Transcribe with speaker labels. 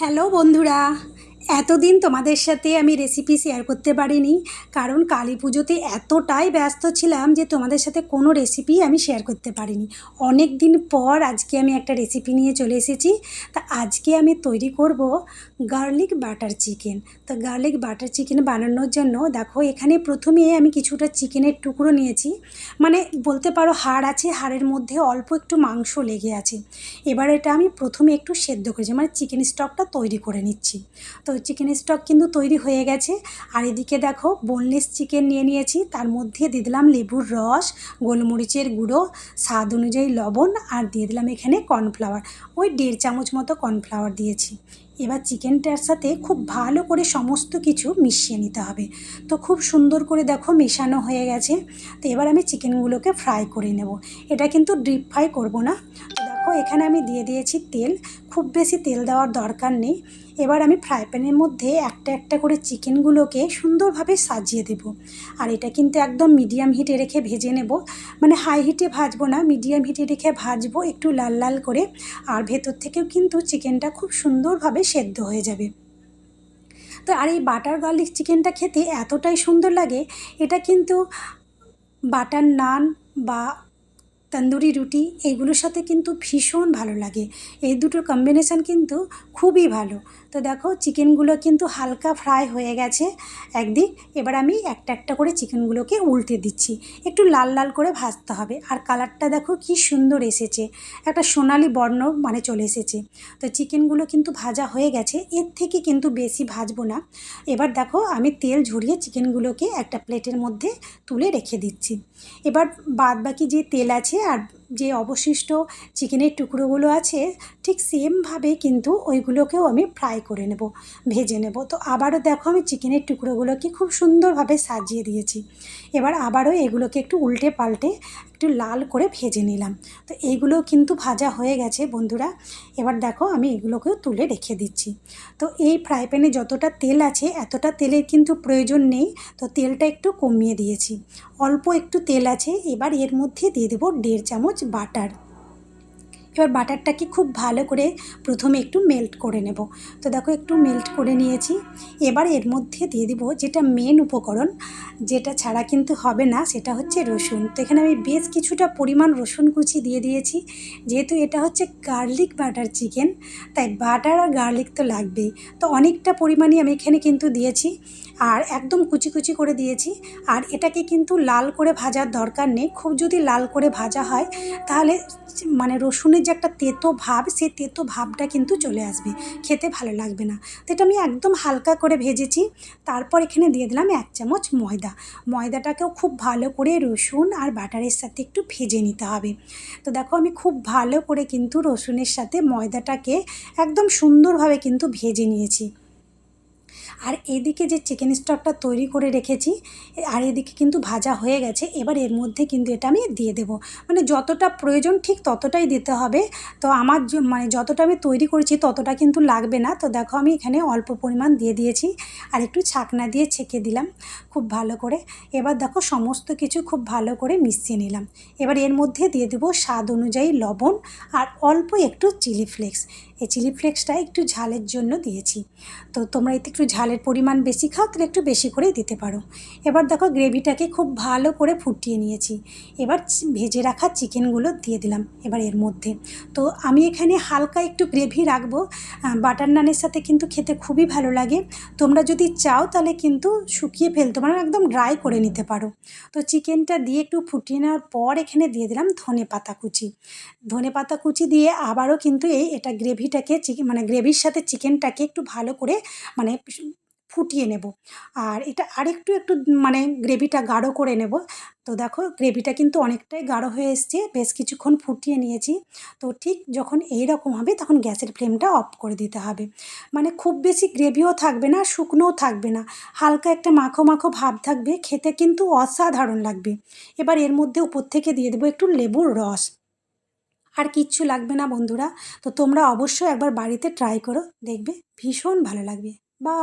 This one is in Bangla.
Speaker 1: হ্যালো বন্ধুরা। এতদিন তোমাদের সাথে আমি রেসিপি শেয়ার করতে পারিনি, কারণ কালী পুজোতে এতটাই ব্যস্ত ছিলাম যে তোমাদের সাথে কোনো রেসিপি আমি শেয়ার করতে পারিনি। অনেক দিন পর আজকে আমি একটা রেসিপি নিয়ে চলে এসেছি। তা আজকে আমি তৈরি করব গার্লিক বাটার চিকেন তো গার্লিক বাটার চিকেন বানানোর জন্য দেখো এখানে প্রথমে আমি কিছুটা চিকেনের টুকরো নিয়েছি। মানে বলতে পারো হাড় আছে, হাড়ের মধ্যে অল্প একটু মাংস লেগে আছে। এবার এটা আমি প্রথমে একটু সেদ্ধ করেছি মানে চিকেন স্টকটা তৈরি করে নিচ্ছি। তো চিকেন স্টক কিন্তু তৈরি হয়ে গেছে। আর এদিকে দেখো বোনলেস চিকেন নিয়ে নিয়েছি। তার মধ্যে দিয়ে দিলাম লেবুর রস, গোলমরিচের গুঁড়ো, স্বাদ অনুযায়ী লবণ, আর দিয়ে দিলাম এখানে কর্নফ্লাওয়ার ওই দেড় চামচ মতো কর্নফ্লাওয়ার দিয়েছি। এবার চিকেনটার সাথে খুব ভালো করে সমস্ত কিছু মিশিয়ে নিতে হবে। তো খুব সুন্দর করে দেখো মেশানো হয়ে গেছে। তো এবার আমি চিকেনগুলোকে ফ্রাই করে নেব। এটা কিন্তু ডিপ ফ্রাই করব না। দেখো এখানে আমি দিয়ে দিয়েছি তেল। খুব বেশি তেল দেওয়ার দরকার নেই। এবার আমি ফ্রাই প্যানের মধ্যে একটা একটা করে চিকেনগুলোকে সুন্দরভাবে সাজিয়ে দেব। আর এটা কিন্তু একদম মিডিয়াম হিটে রেখে ভেজে নেব। মানে হাই হিটে ভাজবো না মিডিয়াম হিটে রেখে ভাজবো একটু লাল লাল করে। আর ভেতর থেকেও কিন্তু চিকেনটা খুব সুন্দরভাবে সেদ্ধ হয়ে যাবে। তো আর এই বাটার গার্লিক চিকেনটা খেতে এতটাই সুন্দর লাগে, এটা কিন্তু বাটার নান বা তন্দুরি রুটি, এগুলোর সাথে কিন্তু ভীষণ ভালো লাগে। এই দুটোর কম্বিনেশান কিন্তু খুবই ভালো। তো দেখো চিকেনগুলো কিন্তু হালকা ফ্রাই হয়ে গেছে। একদিক, এবার আমি একটা একটা করে চিকেনগুলোকে উল্টে দিচ্ছি। একটু লাল লাল করে ভাজতে হবে। আর কালারটা দেখো কি সুন্দর এসেছে। একটা সোনালি বর্ণ মানে চলে এসেছে। তো চিকেনগুলো কিন্তু ভাজা হয়ে গেছে। এর থেকে কিন্তু বেশি ভাজবো না। এবার দেখো, আমি তেল ঝরিয়ে চিকেনগুলোকে একটা প্লেটের মধ্যে তুলে রেখে দিচ্ছি। এবার বাদ বাকি যে তেল আছে আর যে অবশিষ্ট চিকেনের টুকরোগুলো আছে, ঠিক সেমভাবে কিন্তু ওইগুলোকেও আমি ফ্রাই করে নেব, ভেজে নেব। তো আবারও দেখো আমি চিকেনের টুকরোগুলোকে খুব সুন্দরভাবে সাজিয়ে দিয়েছি। এবার আবারও এগুলোকে একটু উল্টে পাল্টে একটু লাল করে ভেজে নিলাম। তো এইগুলো কিন্তু ভাজা হয়ে গেছে বন্ধুরা। এবার দেখো আমি এগুলোকেও তুলে রেখে দিচ্ছি। তো এই ফ্রাই প্যানে যতটা তেল আছে, এতটা তেলের কিন্তু প্রয়োজন নেই। তো তেলটা একটু কমিয়ে দিয়েছি। অল্প একটু তেল আছে, এবার এর মধ্যে দিয়ে দেবো দেড় চামচ বাটার। এবার বাটারটাকে খুব ভালো করে প্রথমে একটু মেল্ট করে নেব। তো দেখো একটু মেল্ট করে নিয়েছি। এবার এর মধ্যে দিয়ে দিব যেটা মেন উপকরণ, যেটা ছাড়া কিন্তু হবে না, সেটা হচ্ছে রসুন। তো এখানে আমি বেশ কিছুটা পরিমাণ রসুন কুচি দিয়ে দিয়েছি। যেহেতু এটা হচ্ছে গার্লিক বাটার চিকেন তাই বাটার আর গার্লিক তো লাগবেই। তো অনেকটা পরিমাণই আমি এখানে কিন্তু দিয়েছি। আর একদম কুচি কুচি করে দিয়েছি। আর এটাকে কিন্তু লাল করে ভাজার দরকার নেই। খুব যদি লাল করে ভাজা হয়, তাহলে মানে রসুনের যে একটা তেতো ভাব, সেই তেতো ভাবটা কিন্তু চলে আসবে। খেতে ভালো লাগবে না। তো এটা আমি একদম হালকা করে ভেজেছি। তারপর এখানে দিয়ে দিলাম এক চামচ ময়দা। ময়দাটাকেও খুব ভালো করে রসুন আর বাটারের সাথে একটু ভেজে নিতে হবে। তো দেখো, আমি খুব ভালো করে কিন্তু রসুনের সাথে ময়দাটাকে একদম সুন্দরভাবে কিন্তু ভেজে নিয়েছি। আর এদিকে যে চিকেন স্টকটা তৈরি করে রেখেছি, আর এদিকে কিন্তু ভাজা হয়ে গেছে, এবার এর মধ্যে কিন্তু এটা আমি দিয়ে দেবো। মানে যতটা প্রয়োজন ঠিক ততটাই দিতে হবে। তো আমার মানে যতটা আমি তৈরি করেছি ততটা কিন্তু লাগবে না। তো দেখো আমি এখানে অল্প পরিমাণ দিয়ে দিয়েছি, আর একটু ছাকনা দিয়ে ছেঁকে দিলাম খুব ভালো করে। এবার দেখো সমস্ত কিছু খুব ভালো করে মিশিয়ে নিলাম। এবার এর মধ্যে দিয়ে দেবো স্বাদ অনুযায়ী লবণ, আর অল্প একটু চিলি ফ্লেক্স এই চিলি ফ্লেক্সটা একটু ঝালের জন্য দিয়েছি। তো তোমরা এতে একটু ঝালের পরিমাণ বেশি খাও, তাহলে একটু বেশি করেই দিতে পারো। এবার দেখো গ্রেভিটাকে খুব ভালো করে ফুটিয়ে নিয়েছি। এবার ভেজে রাখা চিকেনগুলো দিয়ে দিলাম এবার এর মধ্যে। তো আমি এখানে হালকা একটু গ্রেভি রাখব বাটার নানের সাথে কিন্তু খেতে খুবই ভালো লাগে। তোমরা যদি চাও তাহলে কিন্তু শুকিয়ে ফেলতে পারো, একদম ড্রাই করে নিতে পারো। তো চিকেনটা দিয়ে একটু ফুটিয়ে নেওয়ার পর এখানে দিয়ে দিলাম ধনে পাতা কুচি। ধনে পাতা কুচি দিয়ে আবারও কিন্তু এই, এটা গ্রেভিটাকে চিকেন মানে গ্রেভির সাথে চিকেনটাকে একটু ভালো করে মানে ফুটিয়ে নেব। আর এটা আরেকটু একটু মানে গ্রেভিটা গাঢ় করে নেব। তো দেখো গ্রেভিটা কিন্তু অনেকটাই গাঢ় হয়ে এসছে, বেশ কিছুক্ষণ ফুটিয়ে নিয়েছি। তো ঠিক যখন এই রকম হবে তখন গ্যাসের ফ্লেমটা অফ করে দিতে হবে। মানে খুব বেশি গ্রেভিও থাকবে না, শুকনোও থাকবে না। হালকা একটা মাখো মাখো ভাব থাকবে, খেতে কিন্তু অসাধারণ লাগবে। এবার এর মধ্যে উপর থেকে দিয়ে দেবো একটু লেবুর রস। আর কিচ্ছু লাগবে না বন্ধুরা। তো তোমরা অবশ্যই একবার বাড়িতে ট্রাই করো, দেখবে ভীষণ ভালো লাগবে। বা